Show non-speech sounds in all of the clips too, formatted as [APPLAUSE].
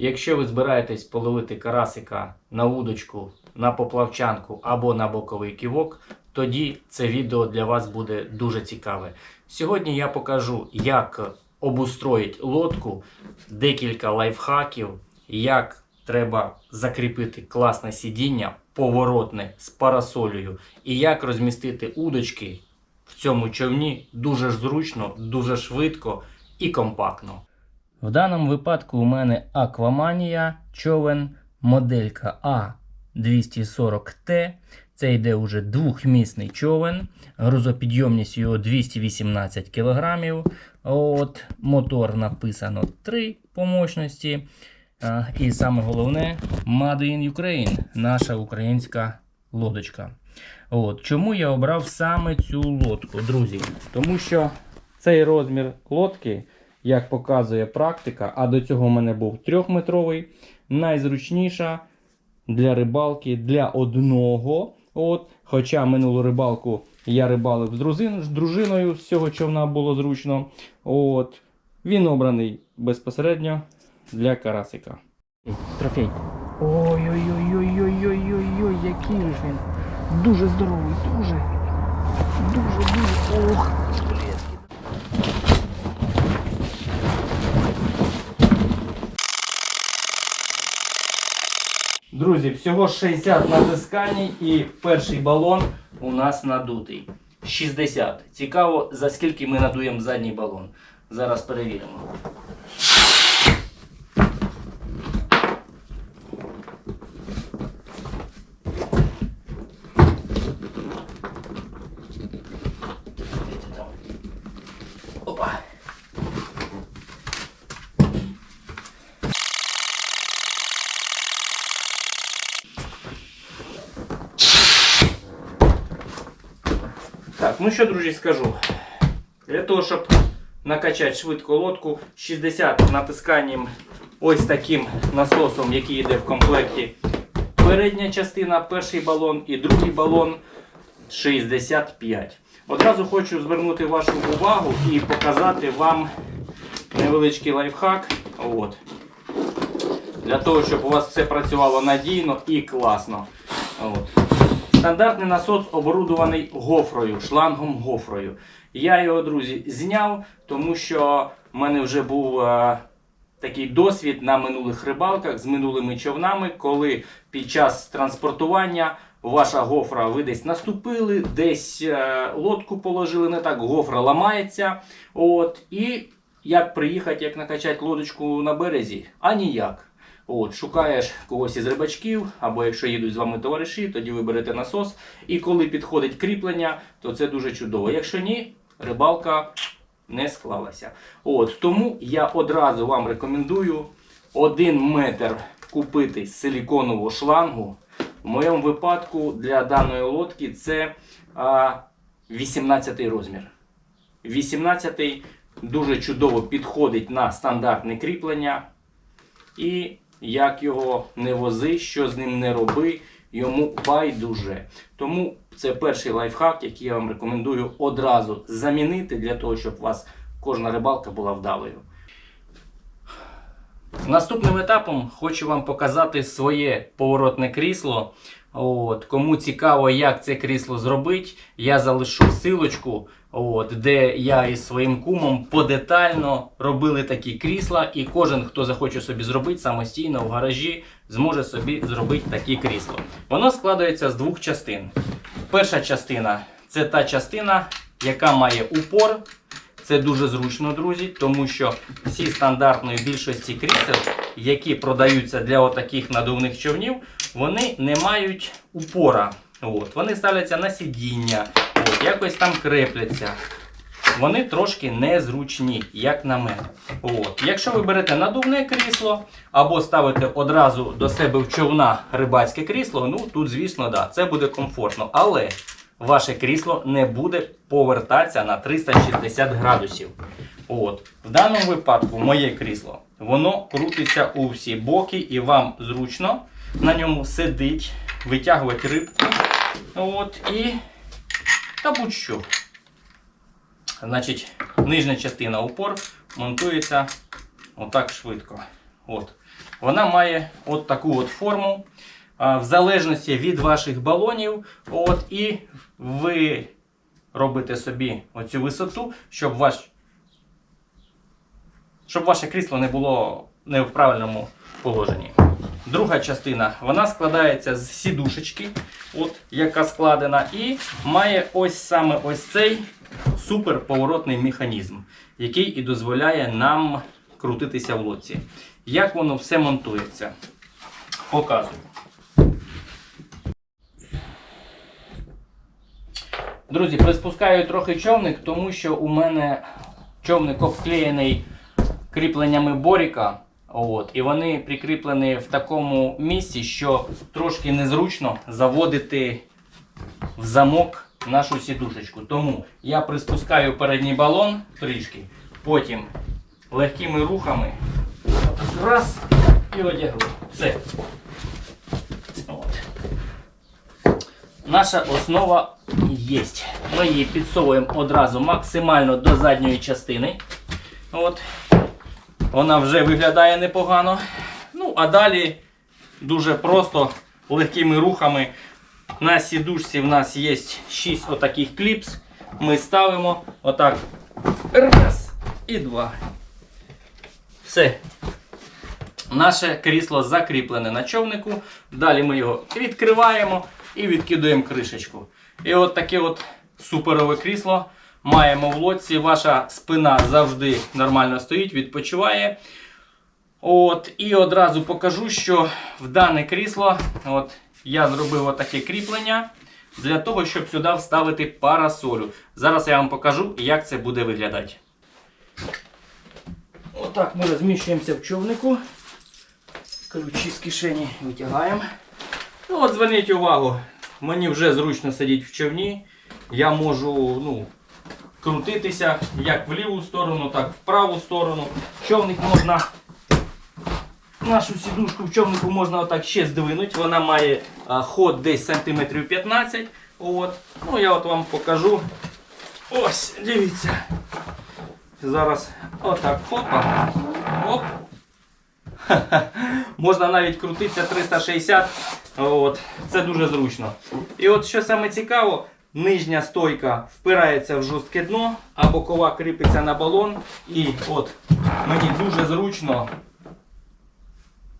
Якщо ви збираєтесь половити карасика на удочку, на поплавчанку або на боковий ківок, тоді це відео для вас буде дуже цікаве. Сьогодні я покажу, як обустроїть лодку, декілька лайфхаків, як треба закріпити класне сидіння, поворотне з парасолею, і як розмістити удочки в цьому човні дуже зручно, дуже швидко і компактно. В даному випадку у мене Акваманія човен моделька А240Т. Це йде уже двохмісний човен. Грузопідйомність його 218 кг. От, мотор написано 3 по мощності. І саме головне Made in Ukraine, наша українська лодочка. От. Чому я обрав саме цю лодку, друзі? Тому що цей розмір лодки, як показує практика, а до цього в мене був трьохметровий, найзручніша для рибалки для одного. От. Хоча минулу рибалку я рибалив з, друзин, з дружиною, з цього човна було зручно. От. Він обраний безпосередньо для карасика. Трофей. Ой-ой-ой-ой-ой-ой-ой, який ж він. Дуже здоровий, дуже. Дуже, дуже. Ох, блядський. Друзі, всього 60 натискань і перший балон у нас надутий. 60. Цікаво, за скільки ми надуємо задній балон. Зараз перевіримо. Ну що, друзі, скажу. Для того, щоб накачати швидко лодку, 60 натисканням ось таким насосом, який йде в комплекті. Передня частина, перший балон і другий балон 65. Одразу хочу звернути вашу увагу і показати вам невеличкий лайфхак. От. Для того, щоб у вас все працювало надійно і класно. От. Стандартний насос оборудований гофрою, шлангом гофрою. Я його, друзі, зняв, тому що в мене вже був е, такий досвід на минулих рибалках з минулими човнами, коли під час транспортування ваша гофра ви десь наступили, десь е, лодку положили не так, гофра ламається. От, і як приїхати, як накачати лодочку на березі? А ніяк. От, шукаєш когось із рибачків, або якщо їдуть з вами товариші, тоді ви берете насос. І коли підходить кріплення, то це дуже чудово. Якщо ні, рибалка не склалася. От, тому я одразу вам рекомендую один метр купити силіконову шлангу. В моєму випадку для даної лодки це а, 18 розмір. 18 дуже чудово підходить на стандартне кріплення. І як його не вози, що з ним не роби, йому байдуже. Тому це перший лайфхак, який я вам рекомендую одразу замінити для того, щоб у вас кожна рибалка була вдалою. Наступним етапом хочу вам показати своє поворотне крісло. От, Кому цікаво, як це крісло зробити, я залишу силочку, от, де я із своїм кумом подетально робили такі крісла, і кожен, хто захоче собі зробити самостійно в гаражі, зможе собі зробити такі крісло. Воно складається з двох частин. Перша частина це та частина, яка має упор. Це дуже зручно, друзі, тому що всі стандартної більшості крісел, які продаються для отаких надувних човнів, вони не мають упора. От. Вони ставляться на сидіння, от, якось там крепляться. Вони трошки незручні, як на мене. От. Якщо ви берете надувне крісло або ставите одразу до себе в човна рибацьке крісло, ну тут, звісно, да, це буде комфортно. Але ваше крісло не буде повертатися на 360 градусів. От. В даному випадку моє крісло воно крутиться у всі боки і вам зручно на ньому сидить, витягувати рибку. От, і та будь-що. Значить, нижня частина упор монтується отак швидко. От. Вона має от таку от форму. В залежності від ваших балонів. От, і ви робите собі оцю висоту, щоб ваш щоб ваше крісло не було не в правильному положенні. Друга частина вона складається з сідушечки, от, яка складена, і має ось саме ось цей суперповоротний механізм, який і дозволяє нам крутитися в лодці. Як воно все монтується? Показую. Друзі, приспускаю трохи човник, тому що у мене човник обклеєний кріпленнями боріка. От, і вони прикріплені в такому місці, що трошки незручно заводити в замок нашу сідушечку. Тому я приспускаю передній балон трішки, потім легкими рухами раз і одягну. Все. От. Наша основа є. Ми її підсовуємо одразу максимально до задньої частини. От. Вона вже виглядає непогано. Ну, а далі дуже просто легкими рухами. На сідушці в нас є 6 отаких кліпс. Ми ставимо отак. Раз і два. Все. Наше крісло закріплене на човнику. Далі ми його відкриваємо і відкидуємо кришечку. І от таке от суперове крісло маємо в лодці. Ваша спина завжди нормально стоїть, відпочиває. От, І одразу покажу, що в дане крісло от, я зробив отаке кріплення для того, щоб сюди вставити парасолю. Зараз я вам покажу, як це буде виглядати. Отак ми розміщуємося в човнику. Ключі з кишені витягаємо. Ну от зверніть увагу, мені вже зручно сидіти в човні. Я можу ну, крутитися як в ліву сторону, так і в праву сторону. Човник можна. Нашу сідушку в човнику можна отак ще здвинути. Вона має а, ход десь сантиметрів 15. От. Ну я от вам покажу. Ось, дивіться. Зараз отак хопа. Оп. [LAUGHS] Можна навіть крутитися 360. От. Це дуже зручно. І от що саме цікаво, нижня стойка впирається в жорстке дно, а бокова кріпиться на балон. І от мені дуже зручно.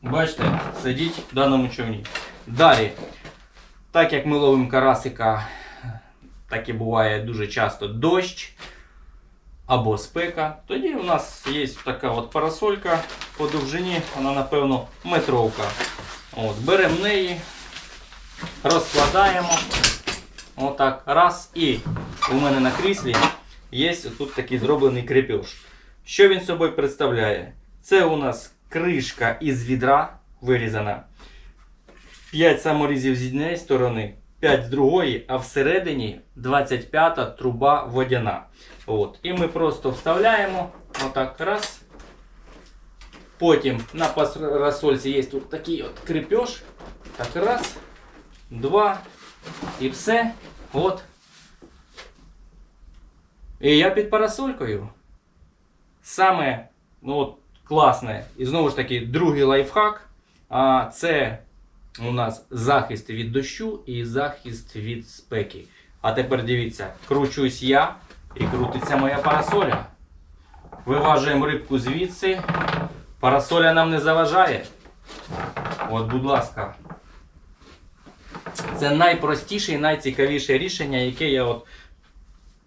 Бачите, сидіть в даному човні. Далі, так як ми ловимо карасика, так і буває дуже часто дощ або спека. Тоді у нас є така от парасолька по довжині, вона напевно метровка. От, Беремо неї, розкладаємо. Отак, раз. І у мене на кріслі є тут такий зроблений крепеж. Що він собою представляє? Це у нас кришка із відра вирізана. 5 саморізів з однієї сторони, 5 з другої, а всередині 25-та труба водяна. От. І ми просто вставляємо отак раз. Потім на парасольці є тут такий от крепеж. Так, раз, два. І все. От. І я під парасолькою. Саме ну, от, класне. І знову ж таки, другий лайфхак. А це у нас захист від дощу і захист від спеки. А тепер дивіться, кручусь я і крутиться моя парасоля. Виважуємо рибку звідси. Парасоля нам не заважає. От, будь ласка. Це найпростіше і найцікавіше рішення, яке я от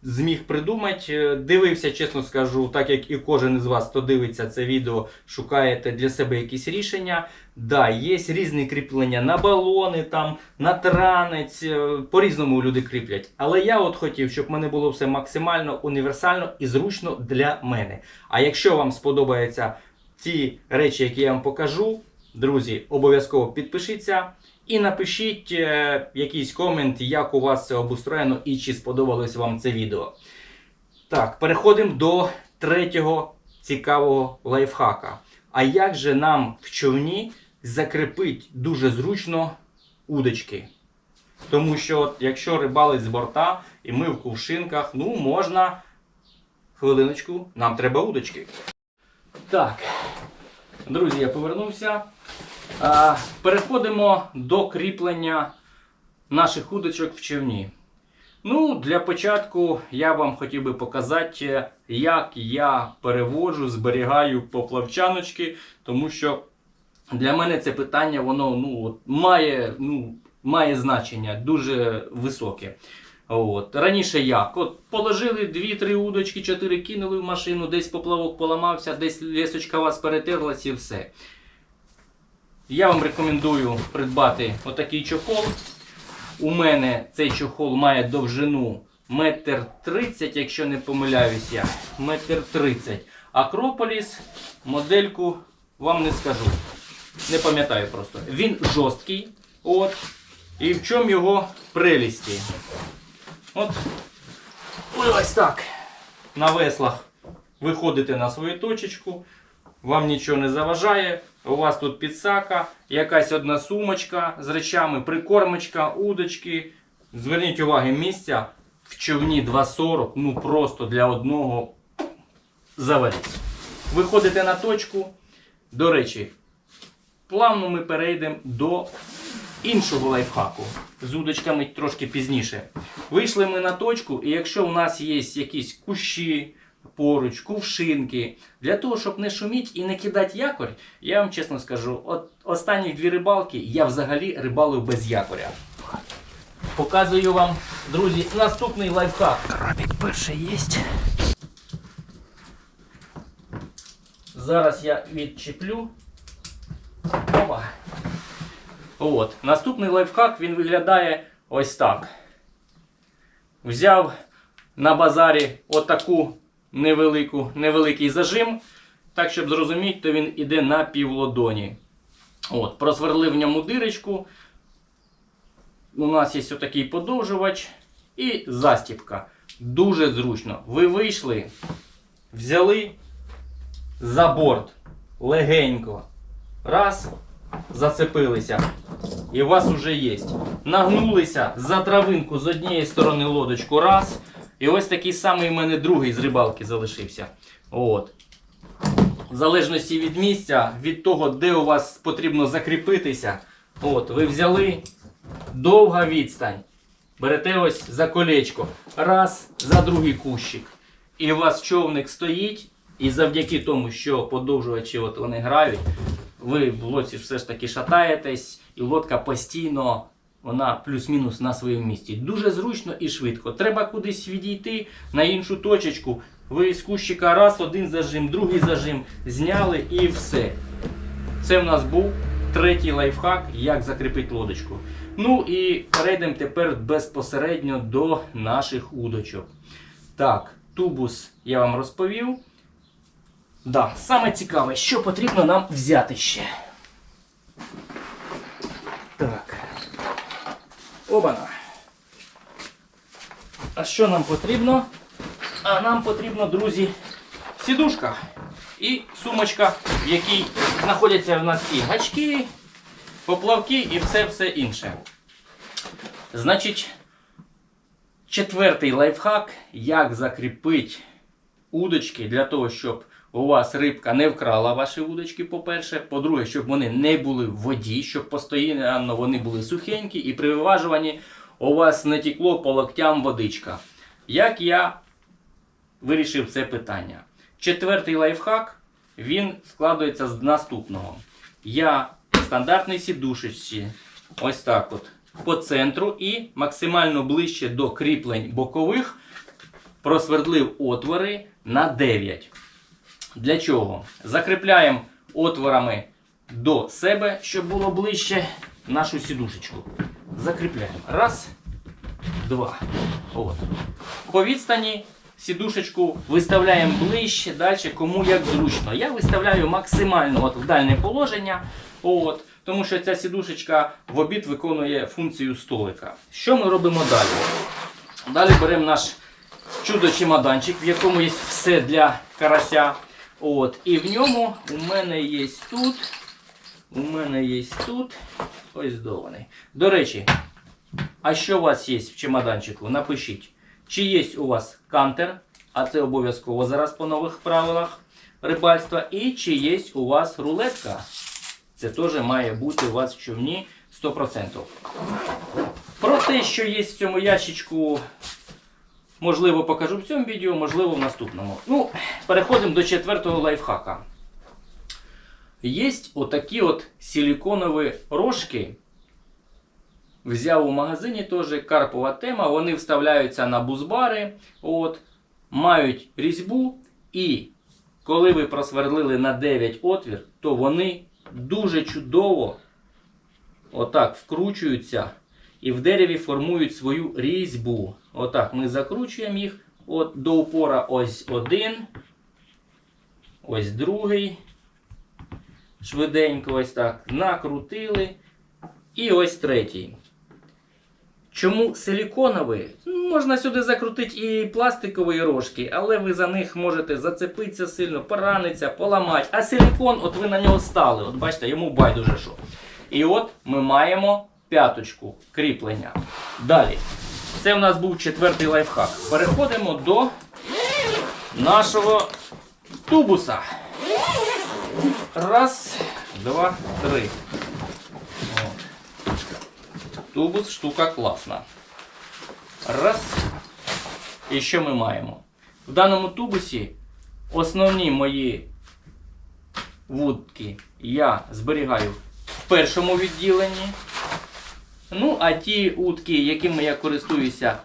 зміг придумати. Е, Дивився, чесно скажу, так як і кожен із вас, хто дивиться це відео, шукаєте для себе якісь рішення. Да, є різні кріплення на балони, там, на транець, е, по-різному люди кріплять. Але я от хотів, щоб мене було все максимально універсально і зручно для мене. А якщо вам сподобаються ті речі, які я вам покажу, друзі, обов'язково підпишіться. І напишіть е, якийсь комент, як у вас це обустроєно і чи сподобалось вам це відео. Так, переходимо до третього цікавого лайфхака. А як же нам в човні закріпити дуже зручно удочки? Тому що, якщо рибалить з борта і ми в кувшинках, ну можна. Хвилиночку, нам треба удочки. Так. Друзі, я повернувся. Переходимо до кріплення наших удочок в човні. Ну, для початку я вам хотів би показати, як я переводжу, зберігаю поплавчаночки, тому що для мене це питання воно ну, от, має, ну, має значення дуже високе. От. Раніше як? От положили 2-3 удочки, 4 кинули в машину, десь поплавок поламався, десь лісочка вас перетерлась і все. Я вам рекомендую придбати отакий чохол. У мене цей чохол має довжину метр тридцять, якщо не помиляюсь я. Метр тридцять. Акрополіс модельку вам не скажу. Не пам'ятаю просто. Він жорсткий. От. І в чому його прелісті? От ось так. На веслах виходите на свою точечку, вам нічого не заважає. У вас тут підсака, якась одна сумочка з речами, прикормочка, удочки. Зверніть увагу, місця в човні 2,40, ну просто для одного заваліць. Виходите на точку. До речі, плавно ми перейдемо до іншого лайфхаку. З удочками трошки пізніше. Вийшли ми на точку, і якщо у нас є якісь кущі, поруч, кувшинки, для того, щоб не шуміть і не кидати якорь, я вам чесно скажу, от останні дві рибалки я взагалі рибалив без якоря. Показую вам, друзі, наступний лайфхак. Крабик перший є. Зараз я відчеплю. Опа. От. Наступний лайфхак він виглядає ось так. Взяв на базарі отаку невелику, невеликий зажим. Так, щоб зрозуміти, то він іде на півлодоні. От, просверлив в ньому дирочку. У нас є отакий подовжувач і застіпка. Дуже зручно. Ви вийшли, взяли за борт легенько. Раз, зацепилися. І у вас вже є. Нагнулися за травинку з однієї сторони лодочку. Раз. І ось такий самий в мене другий з рибалки залишився. От. В залежності від місця, від того, де у вас потрібно закріпитися. От, ви взяли довга відстань. Берете ось за колечко. Раз, за другий кущик. І у вас човник стоїть. І завдяки тому, що подовжувачі от вони грають, ви в лодці все ж таки шатаєтесь, і лодка постійно вона плюс-мінус на своєму місці. Дуже зручно і швидко. Треба кудись відійти на іншу точечку. Ви з кущика раз, один зажим, другий зажим, зняли і все. Це в нас був третій лайфхак, як закріпити лодочку. Ну і перейдемо тепер безпосередньо до наших удочок. Так, тубус я вам розповів. Да, саме цікаве, що потрібно нам взяти ще. Так. Обана. А що нам потрібно? А нам потрібно, друзі, сідушка і сумочка, в якій знаходяться в нас і гачки, поплавки і все-все інше. Значить, четвертий лайфхак, як закріпити удочки для того, щоб у вас рибка не вкрала ваші удочки, по-перше. По-друге, щоб вони не були в воді, щоб постійно вони були сухенькі і при виважуванні у вас не тікло по локтям водичка. Як я вирішив це питання? Четвертий лайфхак він складається з наступного. Я в стандартній сідушечці, ось так от, по центру і максимально ближче до кріплень бокових просвердлив отвори на 9. Для чого? Закріпляємо отворами до себе, щоб було ближче нашу сідушечку. Закріпляємо. Раз, два. От. По відстані сідушечку виставляємо ближче, далі, кому як зручно. Я виставляю максимально от в дальне положення. От. Тому що ця сідушечка в обід виконує функцію столика. Що ми робимо далі? Далі беремо наш чудо-чемоданчик, в якому є все для карася. От, І в ньому у мене є тут. У мене є тут. Ось дований. До речі, а що у вас є в чемоданчику? Напишіть. Чи є у вас кантер, а це обов'язково зараз по нових правилах. рибальства і чи є у вас рулетка. Це теж має бути у вас в човні 100%. Про те, що є в цьому ящичку, можливо, покажу в цьому відео, можливо, в наступному. Ну, переходимо до четвертого лайфхака. Є отакі от силіконові рожки. Взяв у магазині теж карпова тема. Вони вставляються на бузбари, от, мають різьбу. І коли ви просверлили на 9 отвір, то вони дуже чудово отак вкручуються і в дереві формують свою різьбу. Отак ми закручуємо їх от, до упора ось один, ось другий. Швиденько ось так накрутили. І ось третій. Чому силіконовий? Ну, Можна сюди закрутити і пластикові рожки, але ви за них можете зацепитися сильно, поранитися, поламати. А силікон, от ви на нього стали. От бачите, йому байдуже що. І от ми маємо п'яточку кріплення. Далі. Це у нас був четвертий лайфхак. Переходимо до нашого тубуса. Раз, два, три. Тубус штука класна. Раз. І що ми маємо? В даному тубусі основні мої вудки я зберігаю в першому відділенні. Ну, а ті утки, якими я користуюся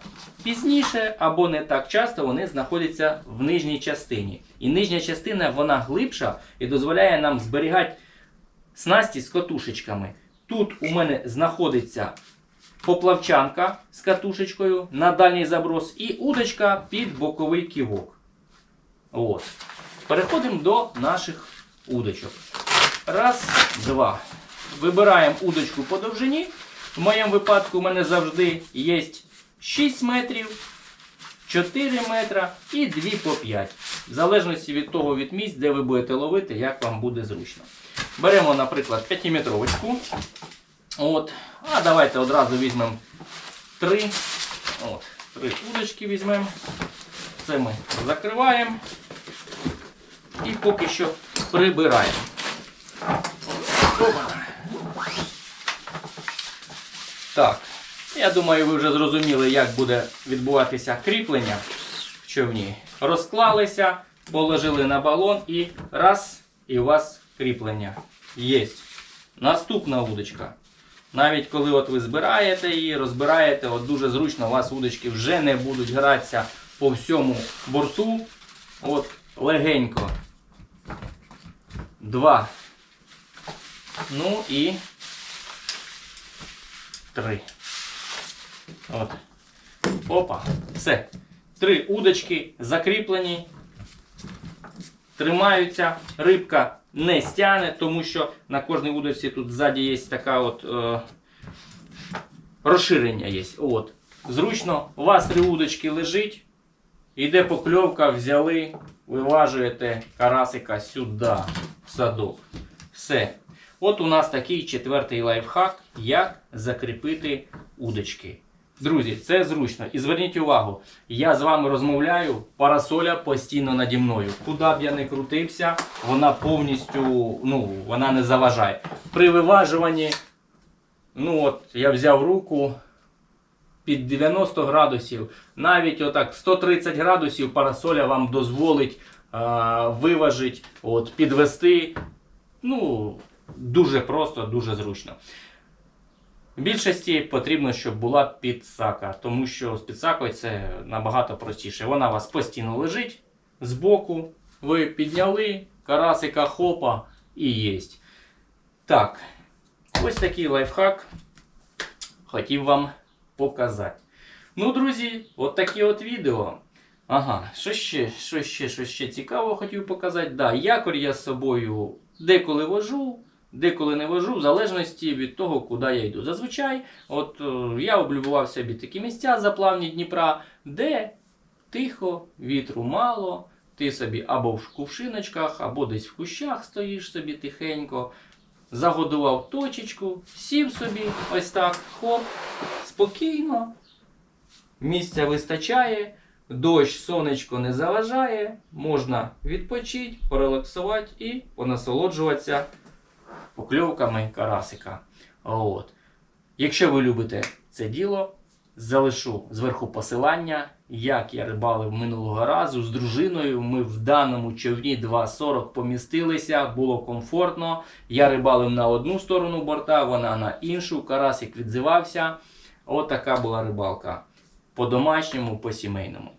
пізніше або не так часто, вони знаходяться в нижній частині. І нижня частина вона глибша і дозволяє нам зберігати снасті з катушечками. Тут у мене знаходиться поплавчанка з катушечкою на дальній заброс і удочка під боковий ківок. От. Переходимо до наших удочок. Раз, два. Вибираємо удочку по довжині. В моєму випадку у мене завжди є 6 метрів, 4 метра і 2 по 5. В залежності від того від місць, де ви будете ловити, як вам буде зручно. Беремо, наприклад, 5-метровочку. От. А давайте одразу візьмемо 3. От, 3 удочки візьмемо. Це ми закриваємо. І поки що прибираємо. Опа. Так, я думаю, ви вже зрозуміли, як буде відбуватися кріплення в човні. Розклалися, положили на балон і раз, і у вас кріплення є. Наступна удочка. Навіть коли от ви збираєте її, розбираєте, от дуже зручно, у вас удочки вже не будуть гратися по всьому борту. От легенько. Два. Ну і три. От. Опа. Все. Три удочки закріплені. Тримаються. Рибка не стягне, тому що на кожній удочці тут ззаді є така от е, розширення є. От. Зручно, у вас три удочки лежить. Іде покльовка, взяли, виважуєте карасика сюди, в садок. Все. От у нас такий четвертий лайфхак, як закріпити удочки. Друзі, це зручно. І зверніть увагу, я з вами розмовляю, парасоля постійно наді мною. Куди б я не крутився, вона повністю ну, вона не заважає. При виважуванні, ну от я взяв руку під 90 градусів, навіть отак 130 градусів парасоля вам дозволить а, виважити, от, підвести. Ну, дуже просто, дуже зручно. В більшості потрібно, щоб була підсака, тому що з підсакою це набагато простіше. Вона у вас постійно лежить збоку, ви підняли, карасика хопа і єсть. Так, ось такий лайфхак хотів вам показати. Ну, друзі, от такі от відео. Ага, що ще, що ще, що ще цікаво хотів показати. Да, якорь я з собою деколи вожу, деколи не вожу, в залежності від того, куди я йду. Зазвичай, от е, я облюбував собі такі місця заплавні Дніпра, де тихо, вітру мало, ти собі або в кувшиночках, або десь в кущах стоїш собі тихенько. Загодував точечку, сів собі ось так, хоп, спокійно, місця вистачає, дощ, сонечко не заважає, можна відпочити, порелаксувати і понасолоджуватися покльовками карасика. От. Якщо ви любите це діло, залишу зверху посилання, як я рибалив минулого разу з дружиною. Ми в даному човні 2.40 помістилися, було комфортно. Я рибалив на одну сторону борта, вона на іншу. Карасик відзивався. От така була рибалка. По-домашньому, по-сімейному.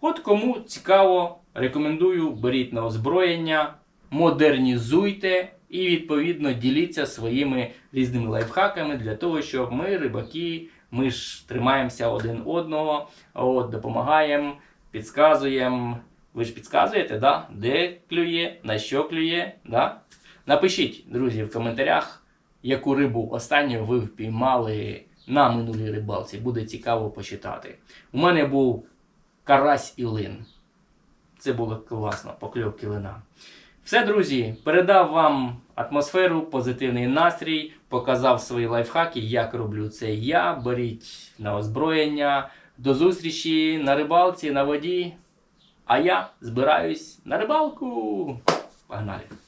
От кому цікаво, рекомендую, беріть на озброєння, модернізуйте і відповідно діліться своїми різними лайфхаками для того, щоб ми, рибаки, ми ж тримаємося один одного, от, допомагаємо, підказуємо. Ви ж підказуєте, да? де клює, на що клює. Да? Напишіть, друзі, в коментарях, яку рибу останню ви впіймали на минулій рибалці. Буде цікаво почитати. У мене був карась і лин. Це було класно, покльовки лина. Все, друзі, передав вам атмосферу, позитивний настрій, показав свої лайфхаки, як роблю це я. Беріть на озброєння. До зустрічі на рибалці, на воді. А я збираюсь на рибалку. Погнали!